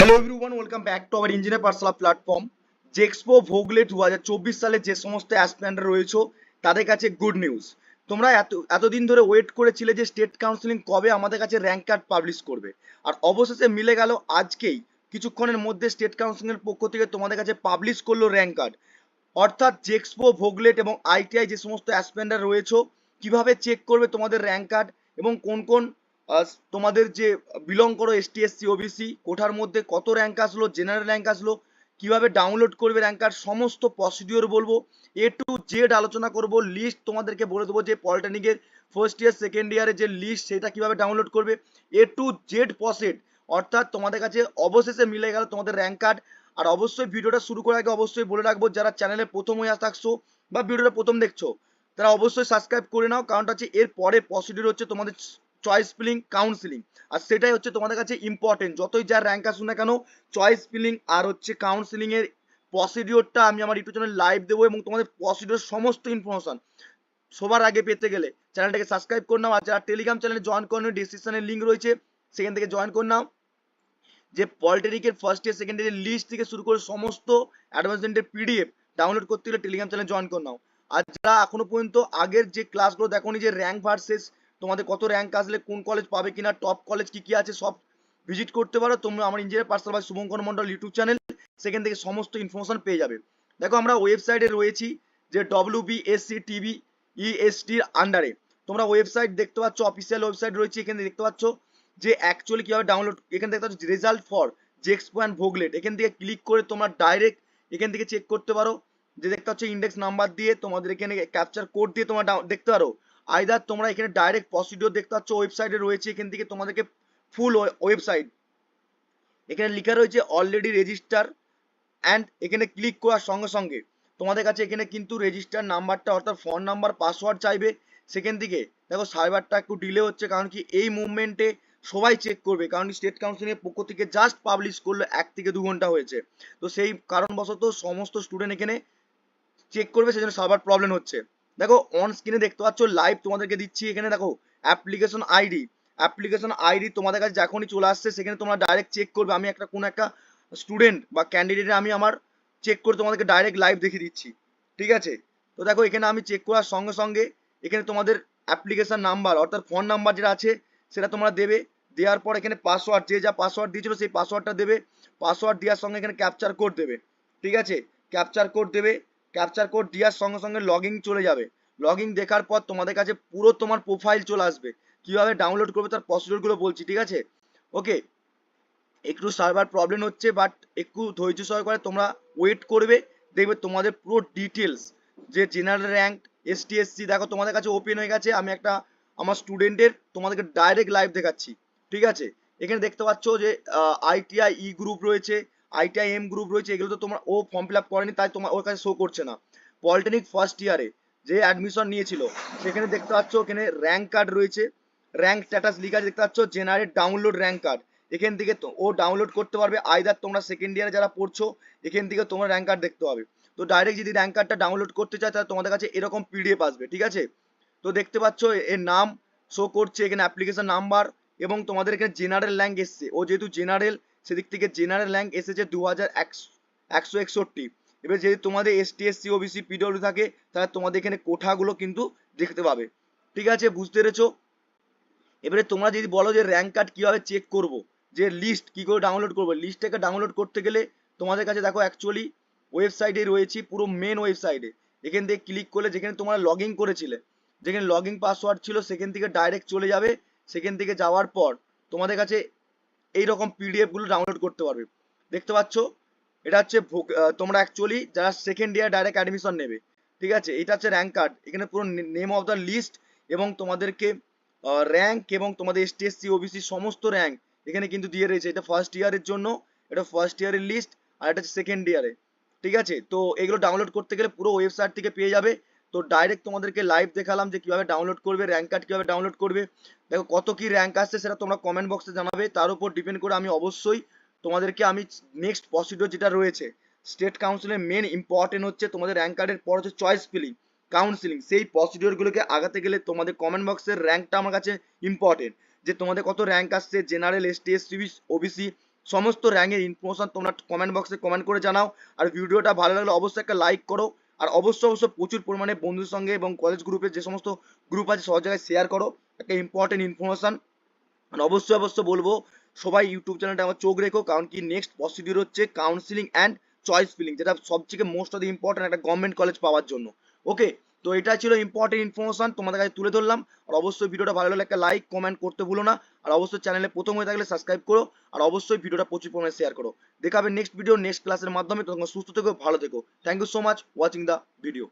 Hello everyone welcome back to our engineer personal platform JEXPO Bhogle দু হাজার চব্বিশ সালে যে সমস্ত অ্যাসপ্যান্ডার রয়েছে, তাদের কাছে গুড নিউজ তোমরা এত, এতদিন ধরে ওয়েট করেছিলে যে স্টেট কাউন্সিলিং কবে আমাদের কাছে র্যাঙ্ক কার্ড পাবলিশ করবে। আর অবশেষে মিলে গেল আজকেই, কিছুক্ষণের মধ্যে স্টেট কাউন্সিলিংয়ের পক্ষ থেকে তোমাদের কাছে পাবলিশ করল র্যাঙ্ক কার্ড অর্থাৎ জেক্সপো ভোগলেট এবং আইটিআই যে সমস্ত অ্যাসপেন্ডার রয়েছে, কীভাবে চেক করবে তোমাদের র্যাঙ্ক কার্ড এবং কোন কোন তোমাদের যে বিলং করো এসটি এসসি ওবিসি কোঠার মধ্যে কত র্যাঙ্ক আসলো জেনারেল র্যাঙ্ক আসলো, কীভাবে ডাউনলোড করবে র্যাঙ্ক কার্ড সমস্ত প্রসিডিওর বলব এ টু জেড আলোচনা করব লিস্ট তোমাদেরকে বলে দেবো যে পলিটেকনিকের ফার্স্ট ইয়ার সেকেন্ড ইয়ারে যে লিস্ট সেটা কীভাবে ডাউনলোড করবে এ টু জেড প্রসেড অর্থাৎ তোমাদের কাছে অবশেষে মিলে গেল তোমাদের র্যাঙ্ক কার্ড আর অবশ্যই ভিডিওটা শুরু করার আগে অবশ্যই বলে রাখব, যারা চ্যানেলে প্রথম হয়ে থাকছো বা ভিডিওটা প্রথম দেখছ, তারা অবশ্যই সাবস্ক্রাইব করে নাও, কারণটা হচ্ছে এর পরে প্রসিডিউর হচ্ছে তোমাদের চয়েস ফিলিং কাউন্সিলিং আর সেটাই হচ্ছে তোমাদের কাছে ইম্পর্টেন্ট যতই যার র্যাঙ্ক আসুন না কেন চয়েস ফিলিং আর হচ্ছে কাউন্সিলিং এর প্রসিডিওরটা আমি আমার ইউটিউব চ্যানেলে লাইভ দেবো এবং তোমাদের প্রসিডিওর সমস্ত ইনফরমেশন সবার আগে পেতে গেলে চ্যানেলটাকে সাবস্ক্রাইব করে নাও। আর যারা টেলিগ্রাম চ্যানেলে জয়েন করে নাও ডিসক্রিপশনের লিঙ্ক রয়েছে, সেখান থেকে জয়েন করে নাও। যে পলিটেকনিকের ফার্স্ট ইয়ার সেকেন্ড ইয়ারের লিস্ট থেকে শুরু করে সমস্ত অ্যাডভান্সমেন্টের পিডিএফ ডাউনলোড করতে গেলে টেলিগ্রাম চ্যানেলে জয়েন করে নাও। আর যারা এখনও পর্যন্ত আগের যে ক্লাসগুলো দেখোনি, যে র্যাঙ্ক ভার্সেস তোমাদের কত র্যাঙ্ক আসলে, কোন কলেজ পাবে কিনা টপ কলেজ কি কি আছে সব ভিজিট করতে পারো। তোমরা আমার ইঞ্জিনিয়ার পার্সোনাল বা শুভঙ্কর মন্ডল ইউটিউব চ্যানেল সেখান থেকে সমস্ত ইনফরমেশন পেয়ে যাবে। দেখো, আমরা ওয়েবসাইটে রয়েছি যে W B S C TV ইএসটির আন্ডারে তোমরা ওয়েবসাইট দেখতে পাচ্ছ অফিসিয়াল ওয়েবসাইট রয়েছে, এখানে দেখতে পাচ্ছ যে অ্যাকচুয়ালি কীভাবে ডাউনলোড এখানে দেখতে পাচ্ছ result for JEXPO and VOCLET এখান থেকে ক্লিক করে তোমরা ডাইরেক্ট এখান থেকে চেক করতে পারো। যে দেখতে পাচ্ছ ইন্ডেক্স নাম্বার দিয়ে তোমাদের এখানে ক্যাপচার কোড দিয়ে তোমরা দেখতে পারো। আইদার তোমরা এখানে ডাইরেক্ট প্রসিডিওর দেখতে পাচ্ছ ওয়েবসাইটে রয়েছে, এখান থেকে তোমাদেরকে ফুল ওয়েবসাইট এখানে লেখা রয়েছে অলরেডি রেজিস্টার অ্যান্ড এখানে ক্লিক করার সঙ্গে সঙ্গে তোমাদের কাছে এখানে কিন্তু রেজিস্টার নাম্বারটা অর্থাৎ ফোন নাম্বার পাসওয়ার্ড চাইবে সেখান থেকে। দেখো সার্ভারটা একটু ডিলে হচ্ছে কারণ কি এই মুভমেন্টে সবাই চেক করবে, কারণ স্টেট কাউন্সিলিং এর পক্ষ থেকে জাস্ট পাবলিশ করল এক থেকে দু ঘণ্টা হয়েছে। তো সেই কারণবশত সমস্ত স্টুডেন্ট এখানে চেক করবে, সেজন্য সার্ভার প্রবলেম হচ্ছে। দেখো অন স্ক্রিনে দেখতে পাচ্ছ লাইভ তোমাদেরকে দিচ্ছি এখানে দেখো অ্যাপ্লিকেশন আইডি অ্যাপ্লিকেশন আইডি তোমাদের কাছে যখনই চলে আসছে, সেখানে তোমরা ডাইরেক্ট চেক করবে। আমি একটা, কোন একটা স্টুডেন্ট বা ক্যান্ডিডেট আমি আমার চেক করে তোমাদেরকে ডাইরেক্ট লাইভ দেখিয়ে দিচ্ছি। ঠিক আছে? তো দেখো, এখানে আমি চেক করার সঙ্গে সঙ্গে এখানে তোমাদের অ্যাপ্লিকেশন নাম্বার অর্থাৎ ফোন নাম্বার যেটা আছে, সেটা তোমরা দেবে। দেওয়ার পর এখানে পাসওয়ার্ড যে যা পাসওয়ার্ড দিয়েছিল, সেই পাসওয়ার্ডটা দেবে। পাসওয়ার্ড দেওয়ার সঙ্গে এখানে ক্যাপচার কোড দেবে। ঠিক আছে? ক্যাপচার কোড দেবে। ক্যাপচার কোড দেওয়ার সঙ্গে সঙ্গে লগইন চলে যাবে। লগইন দেখার পর তোমাদের কাছে পুরো তোমার প্রোফাইল চলে আসবে। কীভাবে ডাউনলোড করবে তার প্রসিডিউরগুলো বলছি, ঠিক আছে? ওকে একটু সার্ভার প্রবলেম হচ্ছে বাট একটু ধৈর্য সহকারে তোমরা ওয়েট করবে, দেখবে তোমাদের পুরো ডিটেলস যে জেনারেল র্যাঙ্ক এসটি এসসি দেখো তোমাদের কাছে ওপেন হয়ে গেছে, আমি একটা, আমার স্টুডেন্টের তোমাদেরকে ডাইরেক্ট লাইভ দেখাচ্ছি, ঠিক আছে? এখানে দেখতে পাচ্ছ যে আইটিআই ই গ্রুপ রয়েছে আইটিআই এম গ্রুপ রয়েছে এগুলো তো তোমরা ও ফর্ম ফিল আপ করেনি, তাই তোমার ওর কাছে শো করছে না। পলিটেকনিক ফার্স্ট ইয়ারে যে অ্যাডমিশন নিয়েছিল, সেখানে দেখতে পাচ্ছ ওখানে র্যাঙ্ক কার্ড রয়েছে। র্যাঙ্ক স্ট্যাটাস লিখা দেখতে পাচ্ছ জেনারেট ডাউনলোড র্যাঙ্ক কার্ড এখান থেকে ও ডাউনলোড করতে পারবে আইদার তোমরা সেকেন্ড ইয়ারে যারা পড়ছো, এখান থেকে তোমরা র্যাঙ্ক কার্ড দেখতে পাবে। তো ডাইরেক্ট যদি র্যাঙ্ক কার্ডটা ডাউনলোড করতে চায়, তাহলে তোমাদের কাছে এরকম পিডিএফ আসবে, ঠিক আছে? তো দেখতে পাচ্ছ, এর নাম শো করছে, এখানে অ্যাপ্লিকেশন নাম্বার এবং তোমাদের এখানে জেনারেল র্যাঙ্ক এসছে। ও যেহেতু জেনারেল সেদিক থেকে জেনারেল র্যাঙ্ক এসেছে দু হাজার একশো একষট্টি। এবার যদি তোমাদের এসটি এসসি ওবিসি পিডব্লিউ থাকে, তাহলে তোমাদের এখানে কোঠাগুলো কিন্তু দেখতে পাবে। ঠিক আছে, বুঝতে পেরেছ? এবারে তোমরা যদি বলো যে র্যাঙ্ক কার্ড কীভাবে চেক করব, যে লিস্ট কি করে ডাউনলোড করব লিস্টটাকে ডাউনলোড করতে গেলে তোমাদের কাছে দেখো অ্যাকচুয়ালি ওয়েবসাইটে রয়েছি পুরো মেন ওয়েবসাইটে এখান থেকে ক্লিক করলে যেখানে তোমরা লগ ইন করেছিলে, যেখানে লগ ইন পাসওয়ার্ড ছিল, সেখান থেকে ডাইরেক্ট চলে যাবে। সেখান থেকে যাওয়ার পর তোমাদের কাছে এই রকম পিডিএফগুলো ডাউনলোড করতে পারবে। দেখতে পাচ্ছ? এটা হচ্ছে তোমরা অ্যাকচুয়ালি যারা সেকেন্ড ইয়ার ডাইরেক্ট অ্যাডমিশন নেবে, ঠিক আছে? এটা হচ্ছে র্যাঙ্ক কার্ড এখানে পুরো নেম অফ দ্য লিস্ট এবং তোমাদেরকে র্যাঙ্ক এবং তোমাদের এসটি এসসি ওবিসি সমস্ত র্যাঙ্ক এখানে কিন্তু দিয়ে রয়েছে। এটা ফার্স্ট ইয়ারের জন্য, এটা ফার্স্ট ইয়ারের লিস্ট আর এটা হচ্ছে সেকেন্ড ইয়ারে ঠিক আছে? তো এগুলো ডাউনলোড করতে গেলে পুরো ওয়েবসাইট থেকে পেয়ে যাবে। তো ডাইরেক্ট তোমাদেরকে লাইভ দেখালাম যে কীভাবে ডাউনলোড করবে র্যাঙ্ক কার্ড কীভাবে ডাউনলোড করবে। দেখো কত কি র্যাঙ্ক আসছে সেটা তোমরা কমেন্ট বক্সে জানাবে। তার উপর ডিপেন্ড করে আমি অবশ্যই তোমাদেরকে আমি নেক্সট প্রসিডিওর যেটা রয়েছে স্টেট কাউন্সিলের মেন ইম্পর্টেন্ট হচ্ছে তোমাদের র্যাঙ্ক কার্ডের পর হচ্ছে চয়েস ফিলিং কাউন্সিলিং সেই প্রসিডিওরগুলোকে আগাতে গেলে তোমাদের কমেন্ট বক্সের র্যাঙ্কটা আমার কাছে ইম্পর্টেন্ট যে তোমাদের কত র্যাঙ্ক আসছে জেনারেল এসটি এসসি ওবিসি সমস্ত র্যাঙ্কের ইনফরমেশন তোমরা কমেন্ট বক্সে কমেন্ট করে জানাও। আর ভিডিওটা ভালো লাগলে অবশ্যই একটা লাইক করো। আর অবশ্যই অবশ্যই প্রচুর পরিমাণে বন্ধুদের সঙ্গে এবং কলেজ গ্রুপে যে সমস্ত গ্রুপ আছে সব জায়গায় শেয়ার করো। একটা ইম্পর্টেন্ট ইনফরমেশান আর অবশ্যই অবশ্যই বলব, সবাই ইউটিউব চ্যানেলটা আমার চোখ রেখো, কারণ কি নেক্সট প্রসিডিউর হচ্ছে কাউন্সিলিং অ্যান্ড চয়েস ফিলিং যেটা সবথেকে মোস্ট অফ দ্য ইম্পর্টেন্ট একটা গভর্নমেন্ট কলেজ পাওয়ার জন্য। ওকে তো এটা ছিল ইম্পর্টেন্ট ইনফরমেশন তোমাদের কাছে তুলে ধরলাম। আর অবশ্যই ভিডিওটা ভালো লাগলে একটা লাইক কমেন্ট করতে ভুলো না। আর অবশ্যই চ্যানেলে প্রথম হয়ে থাকলে সাবস্ক্রাইব করো। আর অবশ্যই ভিডিওটা প্রচুর পরিমাণে শেয়ার করো। দেখাবে নেক্সট ভিডিও নেক্সট ক্লাসের মাধ্যমে। তোমাকে সুস্থ থেকো, ভালো থেকো। Thank you so much watching the video